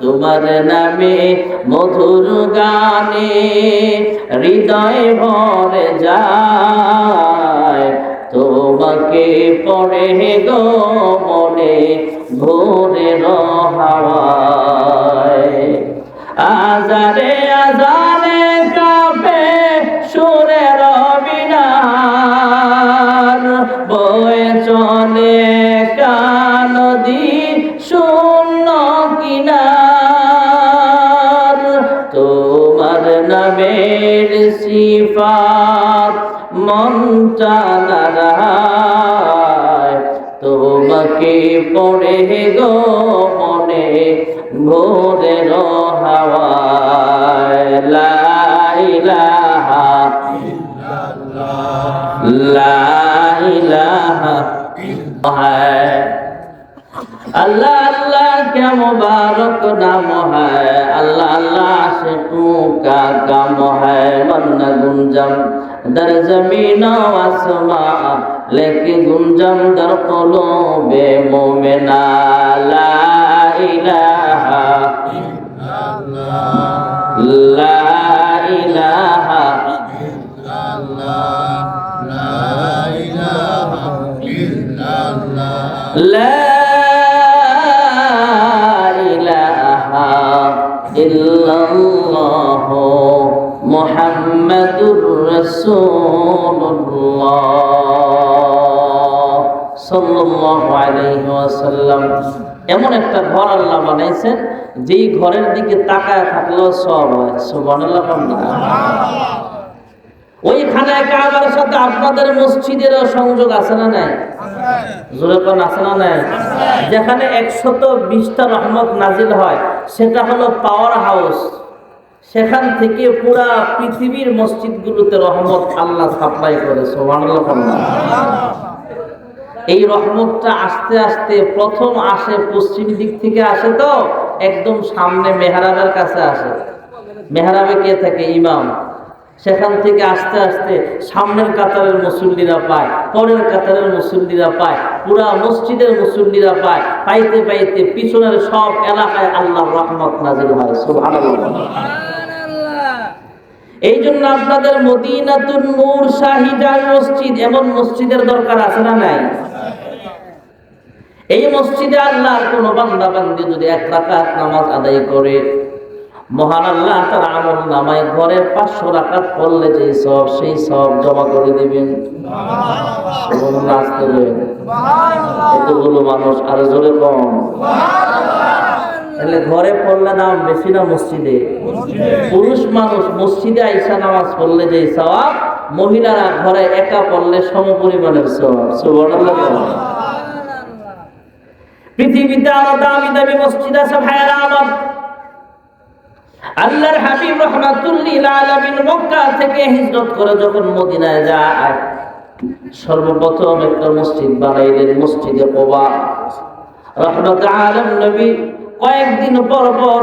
তোমার নামে মধুর গানে হৃদয় ভরে যায়। তোমাকে পড়ে গো মনে ভোরে হাওয়ায় আজারে আজারে সিফাত মন চালায়। তোমাকে পড়ে গো মনে ভোরের হাওয়ায়। লাইলাহা লাইলাহা হ্যাঁ আল্লাহ আল্লাহ। کے مبارک نام ہے اللہ اللہ عاشقوں کا کام ہے ورنہ گنجم در زمین و آسماں لیکن گنجم در قلوب مومنہ لا الہ সাল্লাম এমন একটা ঘর আল্লাহ বানাইছেন, যেই ঘরের দিকে তাকায় থাকলেও সব হয়। সুবানাল্লাহ ওইখানে কাবার সাথে আপনাদের মসজিদের সংযোগ আছে না নাই? জোরে আছে না নাই? যেখানে একশত বিশটা রহমত নাজিল হয়, সেটা হলো পাওয়ার হাউস সেখান থেকে পুরা পৃথিবীর মসজিদগুলোতে রহমত আল্লাহ সাপ্লাই করে। সোমান এই রহমতটা আস্তে আস্তে প্রথম আসে পশ্চিম দিক থেকে আসে তো একদম সামনে মেহরাবের কাছে আসে। মেহরাবে কে থাকে? ইমাম। সেখান থেকে আস্তে আস্তে সামনের কাতারের মুসল্লিরা পায় পরের কাতারের মুসল্লিরা পায় পুরা মসজিদের মুসল্লিরা পায়। পাইতে পাইতে পিছনের সব এলাকায় আল্লাহ রহমত নাজির হয় এই জন্য আপনাদের মদিনাতুন নূর শাহিদার মসজিদ এমন মসজিদের দরকার আছে না নাই? এই মসজিদে আল্লাহর কোন বান্দা বান্দি যদি এক রাকাত নামাজ আদায় করে, মহান আল্লাহ তার আমল নামায় ঘরে পাঁচশো রাকাত পড়লে যে সব, সেই সব জমা করে দিবেন। নাচতে এতগুলো মানুষ আরও জোরে কম। তাহলে ঘরে পড়লে নাম বেশি না মসজিদে? পুরুষ মানুষ মসজিদে আইসা নামাজ পড়লে যে সওয়াব মহিলারা ঘরে একা পড়লে সম পরিমাণের সওয়াব সুবহানাল্লাহ। পৃথিবীতে আরও দামি দামি মসজিদ আছে ভাইয়ারা আমার। আল্লাহর হাবিব রহমাতুল্লিল আলামিন মক্কা থেকে হিজরত করে যখন মদিনায় যায়, সর্বপ্রথম একটা মসজিদ বানাইলেন, মসজিদে কোবা। রহমত আলম নবী। কয়েকদিন পর পর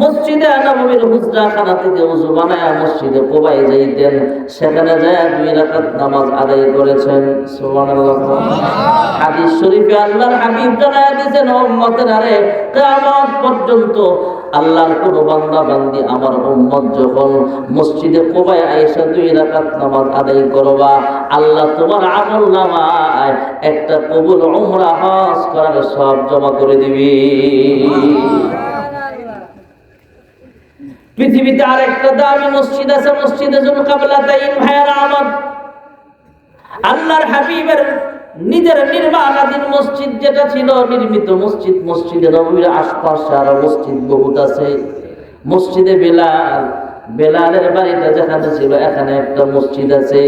মসজিদে নবীর হুজরাখানা থেকে উজু বানায় মসজিদে কোবাই যাইতেন। সেখানে যায় দুই রাকাত নামাজ আদায় করেছেন। সুবহানাল্লাহ। হাদিস শরীফে আল্লাহর হাবিব জানায় দিয়েছেন, উম্মতের আরে কিয়ামত পর্যন্ত আল্লাহর কোন বান্দা বান্দি আমার উম্মত যখন মসজিদে কোবায় আয়েশা দুই রাকাত নামাজ আদায় করবা, আল্লাহ তোমার আমল নামায় একটা কবুল উমরা হজ করার সব জমা করে দিবি। পৃথিবীতে আর একটা দামি মসজিদ আছে, মসজিদে জুল কাবলা তাইন ভাইয়ারা আমার আল্লাহর হাবিবের নিজের নির্মাণাধীন মসজিদ যেটা ছিল, নির্মিত মসজিদ, মসজিদের নবীর আশপাশে আরও মসজিদ বহুত আছে। মসজিদে বেলাল, বেলালের বাড়িটা যেখানে ছিল, এখানে একটা মসজিদ আছে।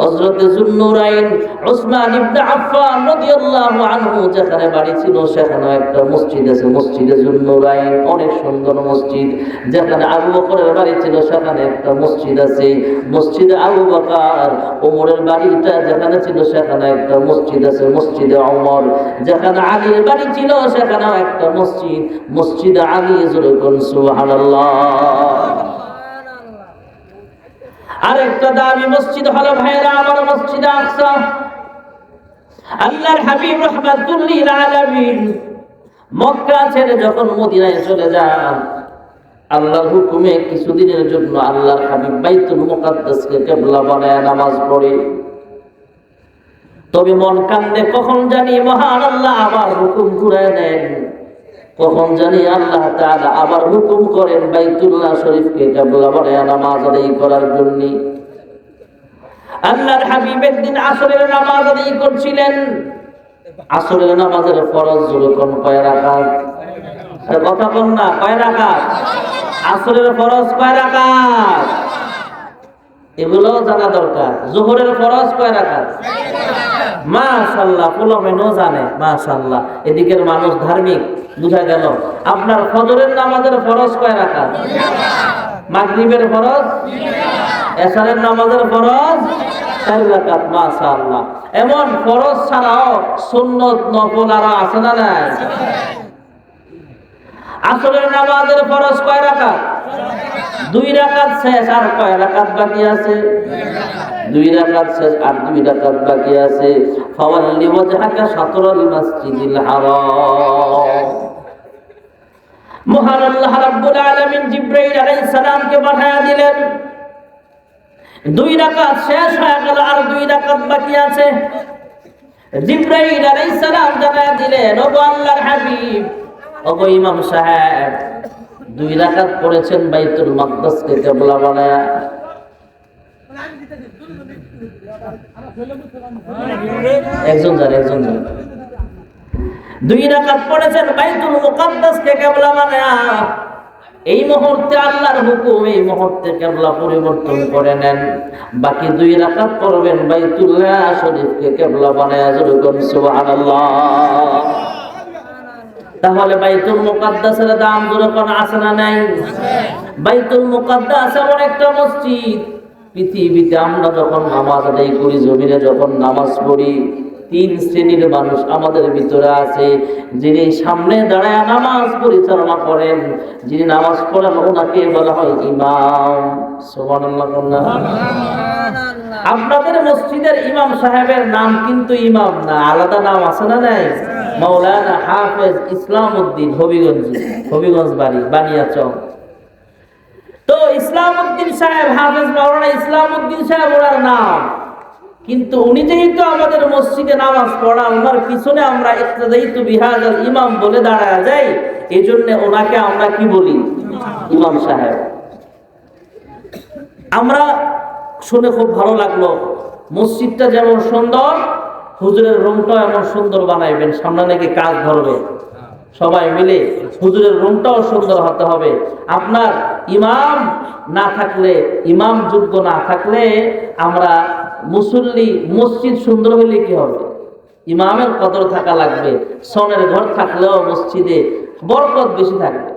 হযরত জুন্নুরাইন উসমান ইবনে আফফান রাদিয়াল্লাহু আনহু যেখানে বাড়ি ছিল সেখানে একটা মসজিদ আছে, মসজিদে জুন্নুরাইন, অনেক সুন্দর মসজিদ। যেখানে আবু বকরের বাড়ি ছিল, সেখানে একটা মসজিদ আছে। মসজিদে আবু বকর ওমরের বাড়িটা যেখানে ছিল, সেখানে একটা মসজিদ আছে, মসজিদে ওমর। যেখানে আলীর বাড়ি ছিল, সেখানেও একটা মসজিদ। মসজিদে আলী যুরকুন সুবহানাল্লাহ। আরেকটা দামি মসজিদ হলো ভাইরা আমার মসজিদ আকসা। আল্লাহর হাবিব রহমাতুল্লিল আলামিন মক্কা ছেড়ে যখন মদিনায় চলে যান, আল্লাহর হুকুমে কিছুদিনের জন্য আল্লাহর হাবিব বাইতুল মুকাদ্দাসকে কেবলা বানায় নামাজ পড়ে। তবে মন কান্দে কখন জানি, মহান আল্লাহ আবার হুকুম ঘুরায় নেন। কখন জানি আল্লাহ তাআলা আবার হুকুম করেন বাইতুল্লাহ শরীফকে কেবলা বানায় নামাজ আদায় করার জন্য। আল্লাহর হাবিব একদিন আসরের নামাজ আদায় করছিলেন। আসরের নামাজের ফরজ যখন কয় রাকাত কথা বল না কয় রাকাত আসরের ফরজ কয় রাকাত এগুলো জানা দরকার। জোহরের ফরজ কয় রাকাত? মাশাআল্লাহ পোলামেনও জানে, মাশাআল্লাহ। এদিকের মানুষ ধার্মিক, বুঝা গেল। আপনার ফজরের নামাজের ফরজ কয় রাকাত? মাগরিবের ফরজ? এসারের নামাজের ফরজ? চার রাকাত, মাশাআল্লাহ। এমন ফরজ ছাড়াও সুন্নত নফল আরও আছে না নাই? আসরের নামাজের ফরজ কয় রাকাত? দুই রাকাত শেষ আর কয় রাকাত বাকি আছে? দুই রাকাত শেষ আর দুই রাকাত বাকি আছে। ফাওয়াল্লি ওয়াজহাকা শাতরাল মাসজিদিল হারাম। মহান আল্লাহ রাব্বুল আলামিন জিবরাইল আলাইহিস সালামকে পাঠায়া দিলেন। দুই রাকাত শেষ হয়ে গেল আর দুই রাকাত বাকি আছে। জিবরাইল আলাইহিস সালাম জানায়া দিলেন, ওগো আল্লাহর হাবিব, ওগো ইমাম সাহেব দুই রাকাত পড়েছেন বাইতুল মাকদাসকে কেবলা বানায়া একজন যান একজন যান। দুই রাকাত পড়েছেন বাইতুল মুকাদ্দাসকে কেবলা বানায়া এই মুহূর্তে আল্লাহর হুকুম, এই মুহূর্তে কেবলা পরিবর্তন করে নেন। বাকি দুই রাকাত পড়বেন বাইতুল্লাহ শরীফকে কেবলা বানায়া যেরকম সুবহানাল্লাহ। তাহলে বাইতুল মুকাদ্দাসের দাম যেরকম আছে না নাই? বাইতুল মুকাদ্দাস এমন একটা মসজিদ। পৃথিবীতে আমরা যখন নামাজ আদায় করি, জমিনে যখন নামাজ পড়ি, তিন শ্রেণির মানুষ আমাদের ভিতরে আছে। যিনি সামনে দাঁড়ায় নামাজ পরিচালনা করেন, যিনি নামাজ পড়েন, ওনাকে বলা হয় ইমাম। আপনাদের মসজিদের ইমাম সাহেবের নাম কিন্তু ইমাম না, আলাদা নাম আছে না নাই? মাওলানা হাফেজ ইসলাম উদ্দিন হবিগঞ্জ হবিগঞ্জ বাড়ি, বানিয়াচক। তো ইসলাম উদ্দিন সাহেব, হাফেজ মাওলানা ইসলাম উদ্দিন সাহেব ওনার নাম। কিন্তু উনি যেহেতু আমাদের মসজিদে নামাজ পড়া ওনার পিছনে আমরা ইকতাদাইতু বিহাজাল ইমাম বলে দাঁড়ায় যাই এই জন্য ওনাকে আমরা কি বলি? ইমাম সাহেব। আমরা শুনে খুব ভালো লাগল, মসজিদটা যেমন সুন্দর হুজুরের রুমটাও এমন সুন্দর বানাইবেন, সামনে নাকি কাজ ধরবে। সবাই মিলে হুজুরের রুমটাও সুন্দর হতে হবে। আপনার ইমাম না থাকলে, ইমাম যোগ্য না থাকলে আমরা মুসল্লি মসজিদ সুন্দর হইলে কি হবে? ইমামের কদর থাকা লাগবে, সনের ঘর থাকলেও মসজিদে বরকত বেশি থাকবে।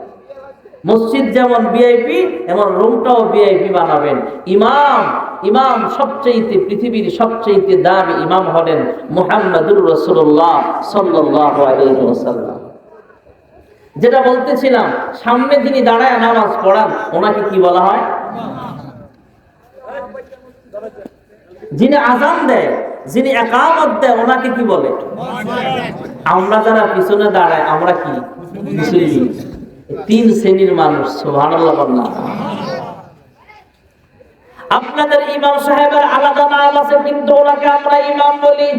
মসজিদ যেমন ভিআইপি এমন রুমটাও ভিআইপি বানাবেন। ইমাম ইমাম সবচেয়েতে, পৃথিবীর সবচেয়েতে দামি ইমাম হলেন মুহাম্মদুর রসুল্লাহ সাল্লাহ যেটা বলতেছিলাম, সামনে যিনি দাঁড়ায় নামাজ পড়ান, ওনাকে কি বলা হয়? যিনি আজান দেয়, যিনি একামত দেয়, ওনাকে কি বলে? আমরা যারা পিছনে দাঁড়ায়, আমরা কি? তিন শ্রেণির মানুষ বললাম। আপনাদের ইমাম সাহেবের আলাদা নাম আছে, কিন্তু ওনাকে আমরা ইমাম বলি।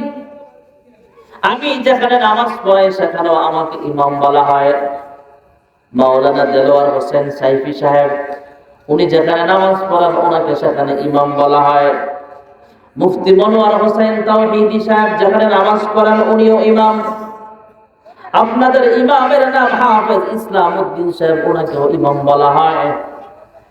আমি যেখানে নামাজ পড়াই সেখানেও আমাকে ইমাম বলা হয়। মাওলানা দেলোয়ার হোসেন সাইফি সাহেব, উনি যেখানে নামাজ পড়ান, ওনাকে সেখানে ইমাম বলা হয়। মুফতি মনোয়ার হোসেন তাওহিদি সাহেব যেখানে নামাজ পড়ান, উনিও ইমাম। আপনাদের ইমামের নাম হাফেজ ইসলাম উদ্দিন সাহেব, ওনাকেও ইমাম বলা হয়।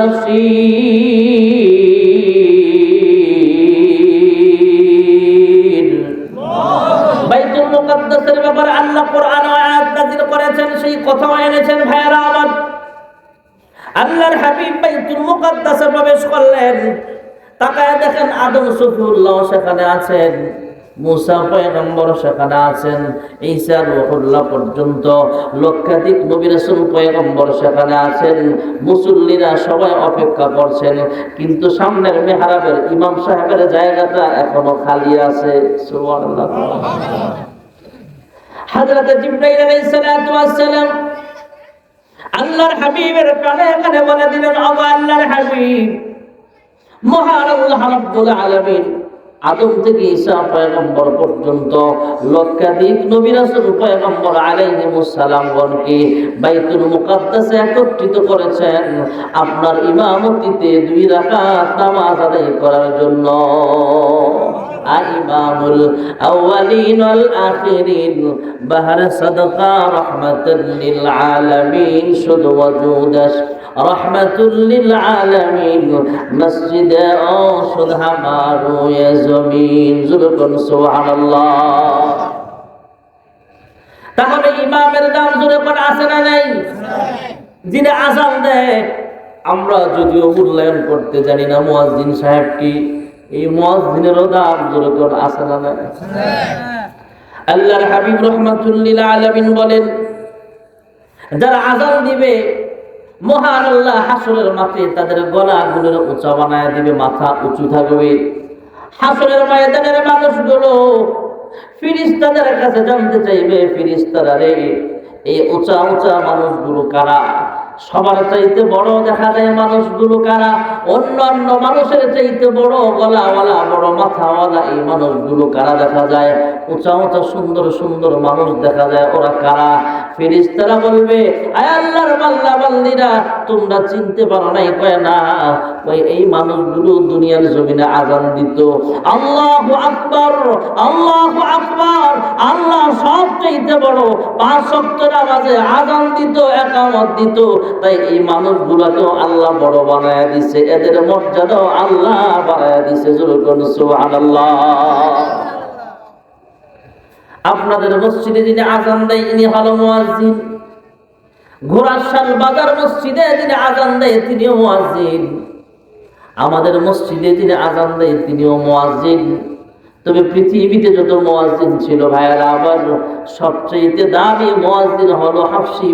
البصير বাইতুল মুকাদ্দাসের ব্যাপারে আল্লাহ কোরআন আয়াত নাযিল করেছেন সেই কথাও এনেছেন ভাইয়েরা আমার আল্লাহর হাবিব বাইতুল মুকাদ্দাসে প্রবেশ করলেন তাকায় দেখেন আদম সফিউল্লাহ সেখানে আছেন মুসা পয়গম্বর সেখানে আছেন। ঈসা রুহুল্লাহ পর্যন্ত লক্ষাধিক নবী রাসূল পয়গম্বর সেখানে আছেন। মুসল্লিরা সবাই অপেক্ষা করছেন, কিন্তু সামনের মেহরাবের ইমাম সাহেবের জায়গাটা এখনও খালি আছে। সুবহানাল্লাহ। হযরত জিবরাইল আলাইহিস সালাতু ওয়াস সালাম আল্লাহর হাবিবের কানে কানে বলে দিলেন ও আল্লাহর হাবিব, মহান আল্লাহ রাব্বুল আলামিন আদম থেকে ঈসা পয়গম্বর পর্যন্ত লক্ষাধিক নবী রাসূল পয়গম্বর আলাইহিমুস সালামগণকে বাইতুল মুকাদ্দাসে একত্রিত করেছেন আপনার ইমামতিতে দুই রাকাত নামাজ আদায় করার জন্য। ইমামুল আউয়ালিন ওয়াল আখিরিন। বাহার সাদাকা রাহমাতাল মসজিদে ও সুধা মারু এ জমিন। তাহলে ইমামের দাম জোরে আছে না নাই? যিনি আজান দেয়, আমরা যদিও মূল্যায়ন করতে জানি না, মুয়াজ্জিন সাহেব কি এই মুয়াজ্জিনেরও দাম জোরে করে আসে না নাই? আল্লাহর হাবিব রহমাতুল্লিল আলামিন বলেন, যারা আজান দিবে, মহান আল্লাহ হাসরের মাঠে তাদের গলা গুলোর উঁচা বানায় দিবে, মাথা উঁচু থাকবে। হাসরের ময়দানের মানুষগুলো ফিরিস্তাদের কাছে জানতে চাইবে, ফিরিস্তারা রে, এই উঁচা উঁচা মানুষগুলো কারা? সবার চাইতে বড় দেখা যায় মানুষগুলো কারা? অন্যান্য মানুষের চাইতে বড় গলাওয়ালা, বড় মাথাওয়ালা এই মানুষগুলো কারা দেখা যায়? উঁচা উঁচা সুন্দর সুন্দর মানুষ দেখা যায়, ওরা কারা? ফেরিস্তারা বলবে, আয় আল্লাহর বাল্লা বাল্লিরা তোমরা চিনতে পারো নাই? কয়, না। ওই এই মানুষগুলো দুনিয়ার জমিনে আজান দিত। আল্লাহু আকবার আল্লাহু আকবার। আপনাদের মসজিদে যিনি আজান দেয়, ইনি হলো মুয়াজ্জিন। ঘোড়াশাল বাজার মসজিদে যিনি আজান দেয়, তিনিও মুয়াজ্জিন। আমাদের মসজিদে যিনি আজান দেয়, তিনিও মুয়াজ্জিন। তবে পৃথিবীতে যত মুয়াজ্জিন ছিল ভাইয়ারা, আবার সবচেয়ে দামি মুয়াজ্জিন হলো হাফসি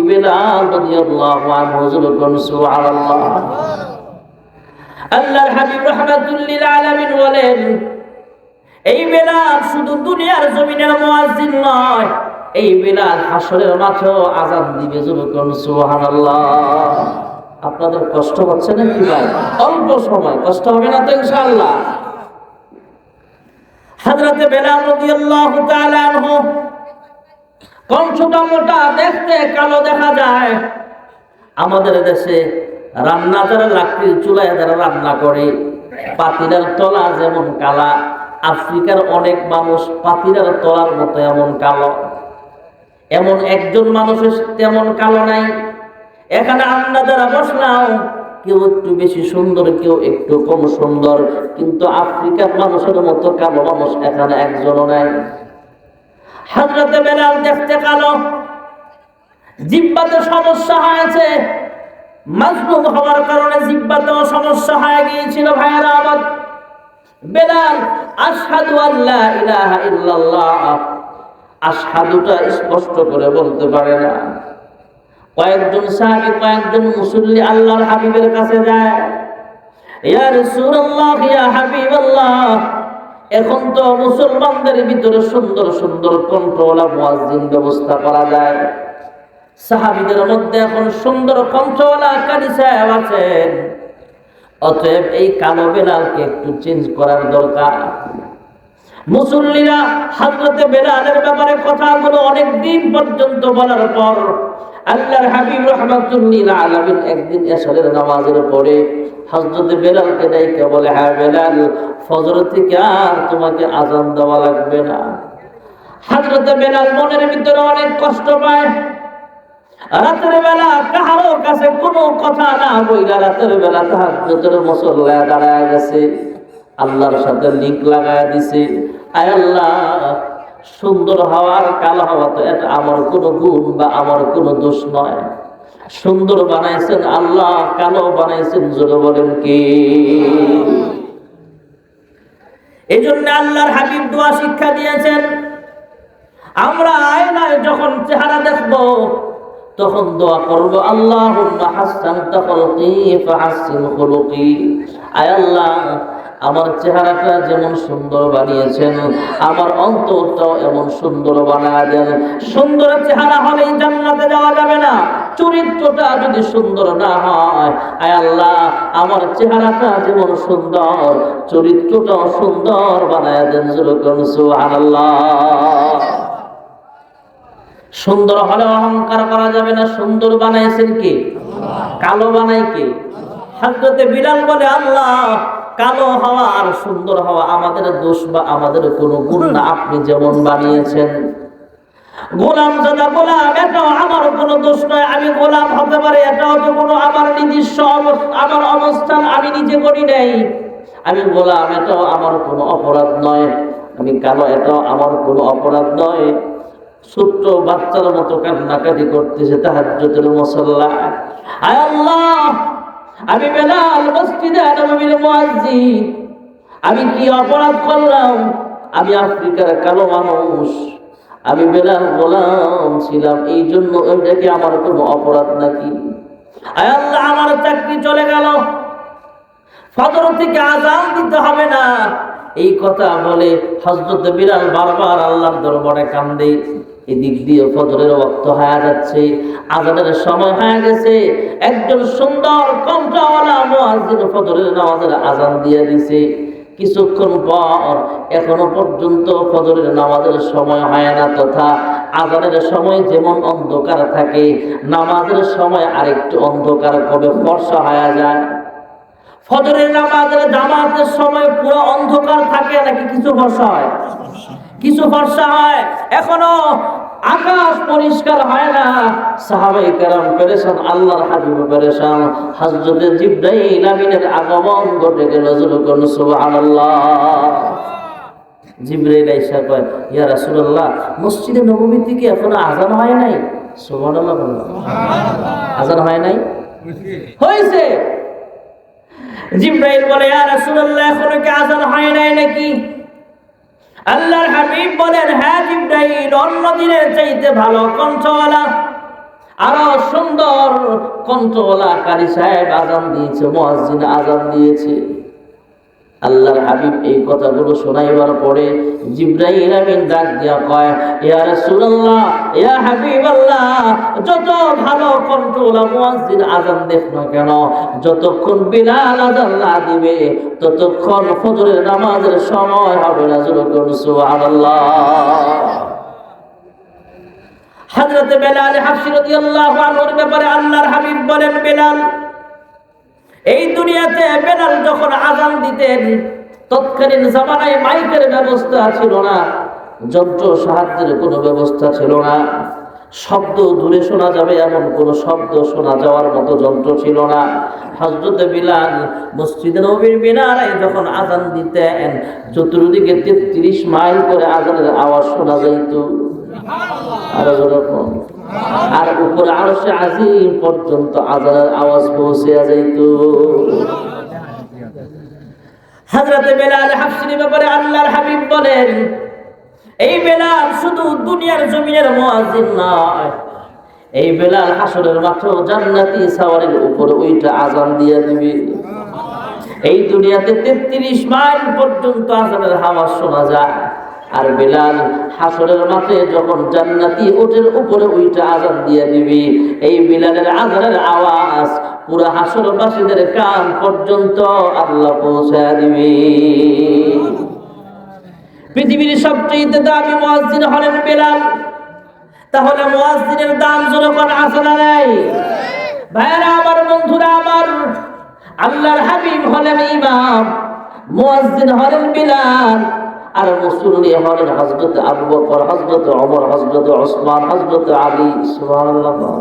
আল্লাহর হাবিব আলামিন বলেন, এই শুধু দুনিয়ার জমিনের নয়, এই বেলাল হাসরের মাঠেও আজান দিবে যুবকন সুবহানাল্লাহ। আপনাদের কষ্ট হচ্ছে না কি ভাই? অল্প সময়, কষ্ট হবে না তো ইনশাআল্লাহ। হযরতে বেলাল রাদিয়াল্লাহু তাআলা আনহু মোটা, দেখতে কালো দেখা যায়। আমাদের দেশে রান্না যারা লাকড়ির চুলায় যারা রান্না করে পাতিরার তলা যেমন কালা, আফ্রিকার অনেক মানুষ পাতিরার তলার মতো এমন কালো। এমন একজন মানুষের তেমন কালো নাই। এখানে আমরা যারা বসলাম কেউ একটু বেশি সুন্দর, কেউ একটু কম সুন্দর। কিন্তু আফ্রিকার মানুষের মতো কালো মানুষ এখানে একজনও নাই। হাজরতে বেলাল দেখতে কালো। জিব্বাতে সমস্যা হয়েছে। মাজলুম হওয়ার কারণে জিব্বাতেও সমস্যা হয়ে গিয়েছিল ভাইয়েরা আমার। বেলাল, আশহাদু আল্লাহ ইলাহা ইল্লাল্লাহ। আশহাদুটা স্পষ্ট করে বলতে পারে না। কয়েকজন সাহাবী, কয়েকজন মুসল্লি আল্লাহর হাবিবের কাছে যায়। ইয়া রাসূলুল্লাহ, ইয়া হাবিবাল্লাহ, এখন তো মুসলমানদের ভিতরে সুন্দর সুন্দর কণ্ঠওয়ালা মুয়াজ্জিন ব্যবস্থা করা যায়। সাহাবীদের মধ্যে এখন সুন্দর কণ্ঠওয়ালা কারি সাহেব আছেন। অতএব এই কালো বেলালকে একটু চেঞ্জ করার দরকার। মুসল্লিরা হাজরতে বেলালের ব্যাপারে কথাগুলো অনেক দিন পর্যন্ত বলার পর আল্লাহর হাবিব রহমাতুল্লিল আলামিন একদিন এশারের নামাজের পরে হযরত বেলালকে ডাইকা বলে হ্যাঁ বেলাল, ফজর থেকে আর তোমাকে আজান দেওয়া লাগবে না। হযরত বেলাল মনের ভিতরে অনেক কষ্ট পায়। রাতের বেলা কাহারো কাছে কোনো কথা না বইলা রাতের বেলা তাহাজ্জুদের মুসল্লায় দাঁড়ায় গেছে। আল্লাহর সাথে লিঙ্ক লাগায় দিছে। আয় আল্লাহ সুন্দর হওয়ার, কালো হওয়া তো এটা আমার কোনো গুণ বা আমার কোনো দোষ নয়। সুন্দর বানাইছেন আল্লাহ, কালো বানাইছেন জোরে বলেন কি? এই জন্য আল্লাহর হাবিব দোয়া শিক্ষা দিয়েছেন, আমরা আয়নায় যখন চেহারা দেখব, তখন দোয়া করব আল্লাহ হাসান হাসিন খুলুকি। আয় আল্লাহ আমার চেহারাটা যেমন সুন্দর বানিয়েছেন, আমার অন্তরটাও এমন সুন্দর বানায় দেন। সুন্দর চেহারা হলেই জান্নাতে যাওয়া যাবে না। চরিত্রটা যদি সুন্দর না হয়, আয় আল্লাহ, আমার চেহারাটা যেমন সুন্দর, চরিত্রটাও সুন্দর বানায় দেন সুবহানাল্লাহ। সুন্দর হলে অহংকার করা যাবে না। সুন্দর বানাইছেন কে? কালো বানাই কে? হাজরতে বিলাল বলে, আল্লাহ কালো হওয়া আর সুন্দর হওয়া আমাদের দোষ বা আমাদের কোনো গুণ না। আপনি যেমন বানিয়েছেন। গোলাম দাদা গোলাম, এটাও আমার কোনো দোষ নয়, আমি গোলাম হতে পারে, এটাও তো কোনো আমার নিজস্ব আমার অবস্থান আমি নিজে করি নাই। আমি গোলাম, এটাও আমার কোনো অপরাধ নয়। আমি কালো, এটাও আমার কোনো অপরাধ নয়। ছোট্ট বাচ্চার মতো কান্নাকাটি করতেছে তাহাজ্জুদের মুসাল্লা আয় আল্লাহ! আমি বেলাল মসজিদে নবীর মুয়াজ্জিন। আমি কি অপরাধ করলাম? আমি আফ্রিকার কালো মানুষ। আমি বেলাল গোলাম ছিলাম। এই জন্য ওইটা কি আমার কোনো অপরাধ নাকি? আল্লাহ, আমার চাকরি চলে গেল। ফজর থেকে আজান দিতে হবে না। এই কথা বলে হজরত বিলাল বারবার আল্লাহর দরবারে কান্দে। এদিক দিয়ে ফজরের রক্ত হয়ে যাচ্ছে, আজানের সময় হয়ে গেছে, একজন সুন্দর কণ্ঠওয়ালা মুয়াজ্জিন ফজরের নামাজের আজান দিয়ে দিছে। কিছুক্ষণ পর এখনও পর্যন্ত ফজরের নামাজের সময় হয় না, তথা আজানের সময় যেমন অন্ধকার থাকে, নামাজের সময় আরেকটু অন্ধকার কবে ফর্সা হয়ে যায়। ফজরের নামাজের জামাতের সময় পুরো অন্ধকার থাকে, নাকি কিছু ফর্সা হয়? কিছু ফর্সা হয়। এখনও আকাশ পরিষ্কার হয় না। সাহাবাই কারাম পেরেশান আল্লাহর হাবিব পেরেশান। হযরতে জিব্রাইল আমিনের আগমন ঘটে গেল যখন সুবহানাল্লাহ। জিব্রাইল আইসা কয় ইয়া রাসূলুল্লাহ মসজিদে নববী থেকে এখনও আজান হয় নাই? সুবহানাল্লাহ বলো। আজান হয় নাই? হয়েছে। জিব্রাইল বলে ইয়া রাসূলুল্লাহ এখনও কি আজান হয় নাই নাকি? আল্লাহর হাবিব বলেন হ্যাঁ জিব্রাইল, অন্য দিনের চাইতে ভালো কণ্ঠওয়ালা, আরও সুন্দর কণ্ঠওয়ালা কারি সাহেব আজান দিয়েছে মহাজিন আজান দিয়েছে। আল্লাহর হাবিব এই কথাগুলো শোনাইবার পরে জিব্রাইল আমিন ডাক দিয়া কয়, ইয়া ইয়া হাবিবাল্লাহ, যত ভালো কন্ট্রোলা মুয়াজ্জিন আজান দেখ না কেন? যতক্ষণ বিলাল আজান না দিবে, ততক্ষণ ফজরের নামাজের সময় হবে না যতক্ষণ সুবহানাল্লাহ। হযরত বেলাল হাফসি রাদিয়াল্লাহু আনহুর ব্যাপারে আল্লাহর হাবিব বলেন, বেলাল এই দুনিয়াতে বেলাল যখন আজান দিতেন, তৎকালীন জামানায় মাইকের ব্যবস্থা ছিল না, যন্ত্র সাহায্যের কোনো ব্যবস্থা ছিল না। শব্দ দূরে শোনা যাবে, এমন কোনো শব্দ শোনা যাওয়ার মতো যন্ত্র ছিল না। হজরত বিলাল মসজিদ নবীর মিনারায় যখন আজান দিতেন, চতুর্দিকে তেত্রিশ মাইল করে আজানের আওয়াজ শোনা যাইত। আরও যেরকম আর উপরে আরও সে আজিম পর্যন্ত আজানের আওয়াজ পৌঁছে যাইত। হাজরাতে বেলাল ব্যাপারে আল্লাহর হাবিব বলেন, এই বেলাল শুধু দুনিয়ার জমিনের নয়, এই বেলাল হাসরের মাত্র জান্নাতি সাওয়ারের উপরে ওইটা আজান দিয়ে দিবে। এই দুনিয়াতে তেত্রিশ মাইল পর্যন্ত আজানের হাওয়া শোনা যায়। আর বেলাল হাসরের মাঠে যখন জান্নাতি ওটের উপরে ওইটা আজান দিয়ে দিবি, এই বিলালের আজানের আওয়াজ পুরো হাসরবাসীদের কান পর্যন্ত আল্লাহ পৌঁছায় দিবি। পৃথিবীর সবচেয়ে দামি মুয়াজ্জিন হলেন বেলাল। তাহলে মুয়াজ্জিনের দাম যখন আছে না নাই? ভাইরা আমার বন্ধুরা, আমার আল্লাহর হাবিব হলেন ইমাম। মুয়াজ্জিন হলেন বিলাল। আর মুসল্লি হলেন হযরত আবু বকর হযরত ওমর হযরত ওসমান হযরত আলী সুবহানাল্লাহ।